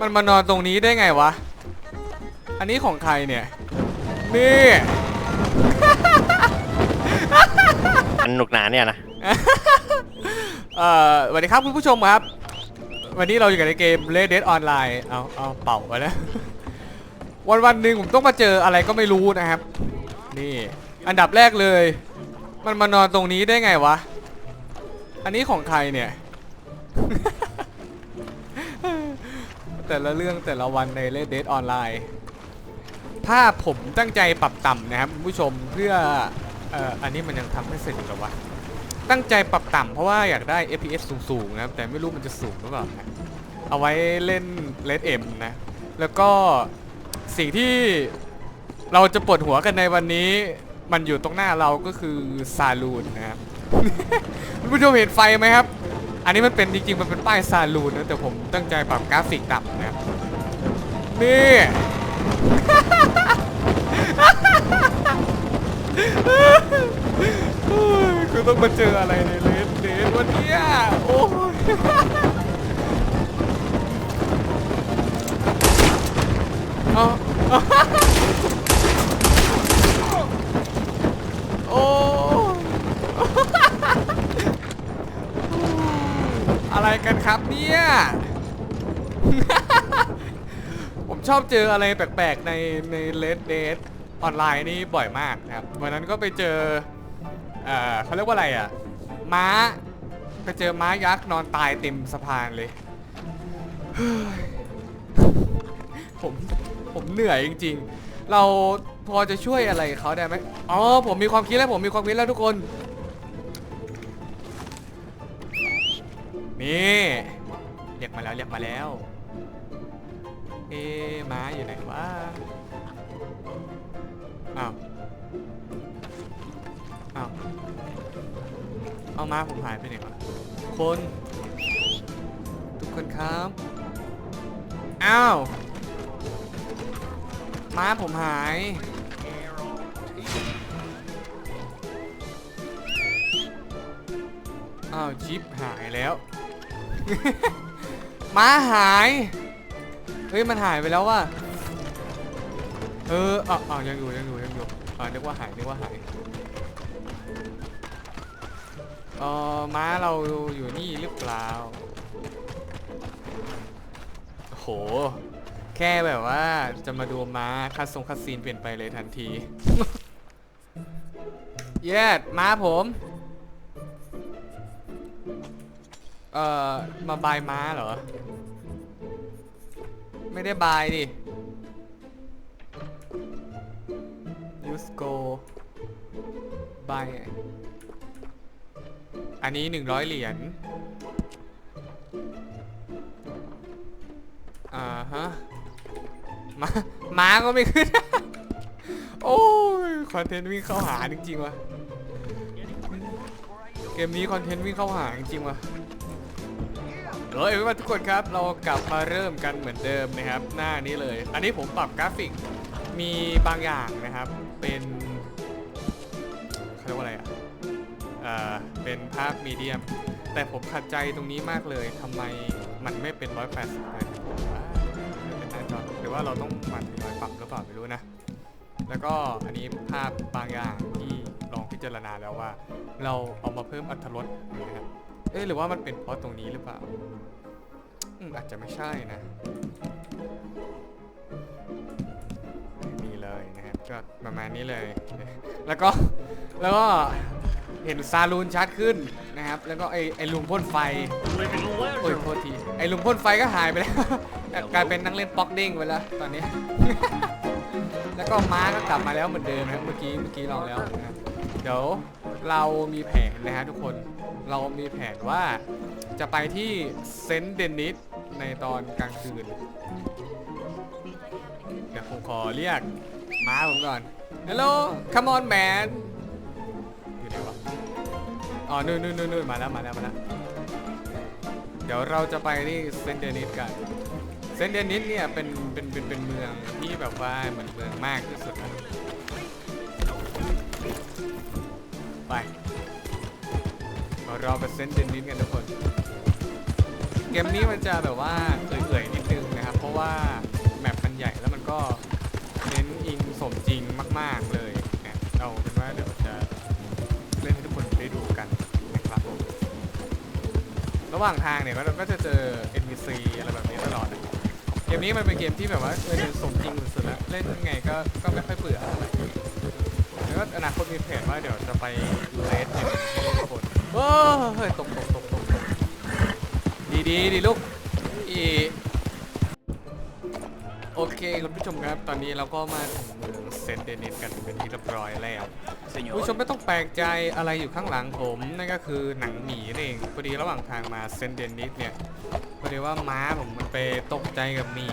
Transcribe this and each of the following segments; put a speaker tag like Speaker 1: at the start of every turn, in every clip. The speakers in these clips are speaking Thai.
Speaker 1: มันมานอนตรงนี้ได้ไงวะ อันนี้ของใครเนี่ย นี่
Speaker 2: อันหนุกหนาเนี่ยนะ
Speaker 1: เอ่อสวัสดีครับคุณผู้ชมครับ วันนี้เราอยู่กันในเกม Red Dead Online เอาเอาเป่าไปแล้ว วันวันหนึ่งผมต้องมาเจออะไรก็ไม่รู้นะครับ นี่ อันดับแรกเลย มันมานอนตรงนี้ได้ไงวะ อันนี้ของใครเนี่ย แต่ละเรื่องแต่ละวันใน Red Dead Online ถ้าผมตั้งใจปรับต่ำนะครับคุณผู้ชมเพื่อเอ่ออันนี้มันยังทำไม่เสร็จอีกหรอวะตั้งใจปรับต่ำเพราะว่าอยากได้ FPS สูงๆนะครับแต่ไม่รู้มันจะสูงหรือเปล่านะเอาไว้เล่น Red M นะแล้วก็สิ่งที่เราจะปวดหัวกันในวันนี้ มันอยู่ตรงหน้าเราก็คือซาลูนนะครับคุณผู้ชมเห็นไฟไหมครับ อันนี้มันเป็นจริงๆ มันเป็นป้ายซาลูนนะแต่ผมตั้งใจปรับกราฟิกต่ำนะนี่คือต้องมาเจออะไรในเลนเดนวันนี้โอ้ กันครับเนี่ย ผมชอบเจออะไรแปลกๆในในเลดเดทออนไลน์นี่บ่อยมากนะครับ วันนั้นก็ไปเจอเออเขาเรียกว่าอะไรอะ ม้า ไปเจอม้ายักษ์นอนตายเต็มสะพานเลย ผมผมเหนื่อยจริง ๆ เราพอจะช่วยอะไรเขาได้ไหมอ๋อ ผมมีความคิดแล้วผมมีความคิดแล้วทุกคน นี่เรียกมาแล้วเรียกมาแล้ว เอ๊ม้าอยู่ไหนวะอ้าวอ้าวเอาม้าผมหายไปไหนวะคน ทุกคนครับอ้าวม้าผมหายอ้าวชิปหายแล้ว ม้าหาย เฮ้ย มันหายไปแล้วว่ะ เอออ้าวอ้ายังอยู่ยังอยู่ยังอยู่อ่านึกว่าหายนึกว่าหายเออม้าเราอยู่นี่หรือเปล่าโห แค่แบบว่าจะมาดูม้าคัดทรงคัดซีนเปลี่ยนไปเลยทันที เย็ดม้าผม เอ่อ มาบายม้าเหรอ ไม่ได้บายดิ use go buy อันนี้100เหรียญ อ่าฮะมาม้าก็ไม่ขึ้น โอ้ย คอนเทนต์วิ่งเข้าหาจริงๆวะเกมนี้คอนเทนต์วิ่งเข้าหาจริงๆวะ เฮ้ยว่าทุกคนครับเรากลับมาเริ่มกันเหมือนเดิมนะครับ หน้านี้เลย อันนี้ผมปรับกราฟิกมีบางอย่างนะครับ เป็นเขาเรียกว่าอะไรอะเอ่อเป็นภาพมีเดียม แต่ผมขัดใจตรงนี้มากเลยทำไมมันไม่เป็น 180เลยว้าวไม่เป็นหน้าจอหรือว่าเราต้องมันทยอยปรับหรือเปล่าไม่รู้นะ แล้วก็อันนี้ภาพบางอย่างที่ลองพิจารณาแล้วว่า เราเอามาเพิ่มอรรถรสนะครับ เอ๊ะหรือว่ามันเป็นเพราะตรงนี้หรือเปล่าอืมอาจจะไม่ใช่นะนี่เลยนะครับก็ประมาณนี้เลย แล้วก็แล้วก็เห็นซาลูนชัดขึ้นนะครับ แล้วก็ไอไอลุงพ่นไฟ โอ้ยโทษทีไอลุงพ่นไฟก็หายไปแล้ว กลายเป็นนักเล่นป๊อกเด้งไปแล้วตอนนี้ แล้วก็ม้าก็กลับมาแล้วเหมือนเดิมนะครับเมื่อกี้เมื่อกี้ลองแล้วนะครับเดี๋ยวเรามีแผนนะฮะทุกคน เรามีแผนว่าจะไปที่เซนต์เดนิสในตอนกลางคืน เดี๋ยวผมขอเรียกม้าผมก่อน Hello come on man อยู่ไหนวะ อ๋อ นู่นนู่นนู่นมาแล้วมาแล้วมาแล้ว เดี๋ยวเราจะไปที่เซนต์เดนิสกัน เซนต์เดนิสเนี่ยเป็นเป็นเป็นเป็นเมืองที่แบบว่าเหมือนเมืองมากที่สุด ไป รอไปเซนเดนนิสกันทุกคน เกมนี้มันจะแบบว่าเอื่อยๆนิดนึงนะครับ เพราะว่าแมปมันใหญ่แล้วมันก็เน้นอิงสมจริงมาก ๆเลยเราเป็นว่าเดี๋ยวจะเล่นให้ทุกคนได้ดูกันนะครับผมระหว่างทางเนี่ยเราก็จะเจอเอ็นวีซีอะไรแบบนี้ตลอดนะเกมนี้มันเป็นเกมที่แบบว่าเอนสมจริงสุดๆแล้วเล่นไงก็ก็ไม่ค่อยเบื่อแล้วก็อนาคตมีแผนว่าเดี๋ยวจะไปแเฮ้ยตกตกตกตกตกดีดีดีลูกอีโอเคคุณผู้ชมครับ ตอนนี้เราก็มาถึงเมืองเซนเดนิสกันเป็นที่เรียบร้อยแล้วคุณผู้ชมไม่ต้องแปลกใจอะไรอยู่ข้างหลังผมนั่นก็คือหนังหมีนั่นเองพอดีระหว่างทางมาเซนเดนิสเนี่ยพอดีว่าม้าผมมันไปตกใจกับหมี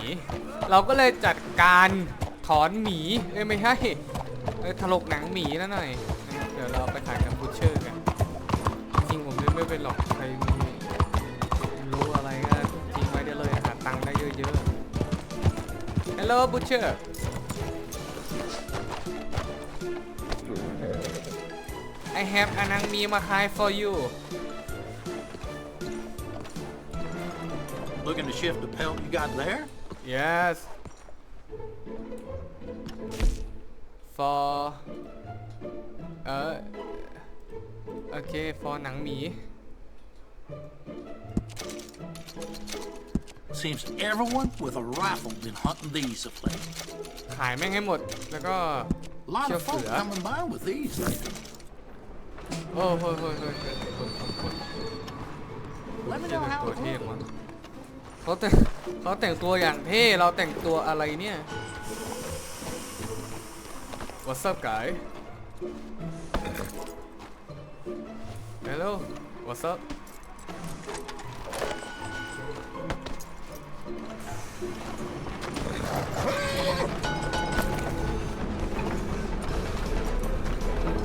Speaker 1: เราก็เลยจัดการถอนหมีเอ้ยไม่ใช่เอ้ยถลกหนังหมีนั่นหน่อย เดี๋ยวเราไปถ่ายกับ ไม่เป็นหรอกใครมีรู้อะไรก็ทิ้งไว้ได้เลยหาตังค์ได้เยอะๆ Hello, butcher. I have anang mi makai for you.
Speaker 3: Looking to shift the pelt you got there?
Speaker 1: Yes. For uh okay for หนังหมี
Speaker 3: Seems everyone with a rifle been hunting these of late.
Speaker 1: ขายแม่งให้หมด แล้วก็
Speaker 3: A lot of
Speaker 1: Sure,
Speaker 3: folk
Speaker 1: yeah.
Speaker 3: coming by with these lately.
Speaker 1: โอ้โหโหโหโหคนคนคน
Speaker 3: Let me
Speaker 1: เชื่อ
Speaker 3: know
Speaker 1: เป็น
Speaker 3: how
Speaker 1: ตัว
Speaker 3: it
Speaker 1: เท่
Speaker 3: looks.
Speaker 1: วะเขาแต่งเขาแต่งตัวอย่างเท่ เราแต่งตัวอะไรเนี่ย What's up guy Hello What's up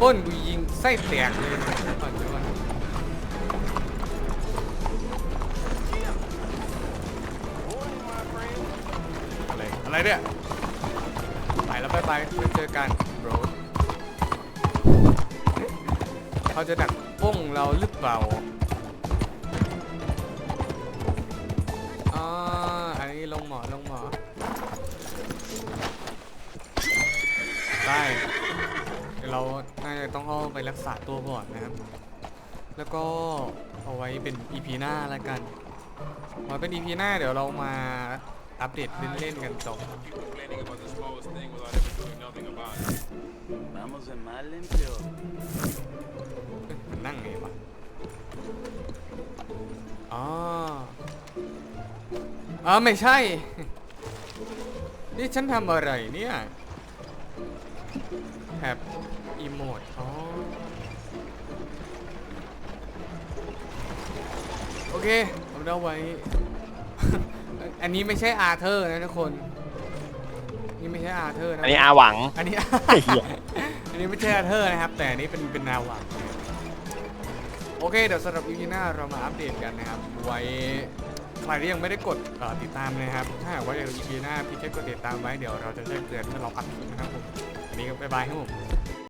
Speaker 1: ป้นกูยิงไส้แตกเลยก่อนเดี๋ยวก่อนอะไรอะไรเนี่ยไปแล้วบายบายไว้เจอกัน bro เขาจะดักป้งเราหรือเปล่าอ๋ออันนี้ลงหมอลงหมอได้ เราน่าจะต้องเอาไปรักษาตัวก่อนนะครับ แล้วก็เอาไว้เป็น EP หน้าแล้วกันมาเป็น EP หน้าเดี๋ยวเรามาอัปเดตเล่นๆกันต่อ
Speaker 4: Vamos de mal en peor.
Speaker 1: มันนั่งไงวะอ๋ออ๋อไม่ใช่ นี่ฉันทำอะไรเนี่ย แท็บอีโมดอ๋อโอเคผมเอาไว้ อันนี้ไม่ใช่อาร์เธอร์นะทุกคน นี่ไม่ใช่อาร์เธอร์นะ
Speaker 2: อันนี้อาหวัง
Speaker 1: อันนี้
Speaker 2: เหี้ย
Speaker 1: อันนี้ไม่ใช่อาร์เธอร์นะครับ แต่อันนี้เป็นเป็นนาวังโอเค เดี๋ยวสำหรับ EP หน้าเรามาอัปเดตกันนะครับ ไว้ ใครที่ยังไม่ได้กดติดตามนะครับ ถ้าหากว่าอยากดู EP หน้าพี่แค่กดติดตามไว้เดี๋ยวเราจะแจ้งเตือนเมื่อเราอัปคลิปนะครับผมวันนี้ก็บายบายครับผม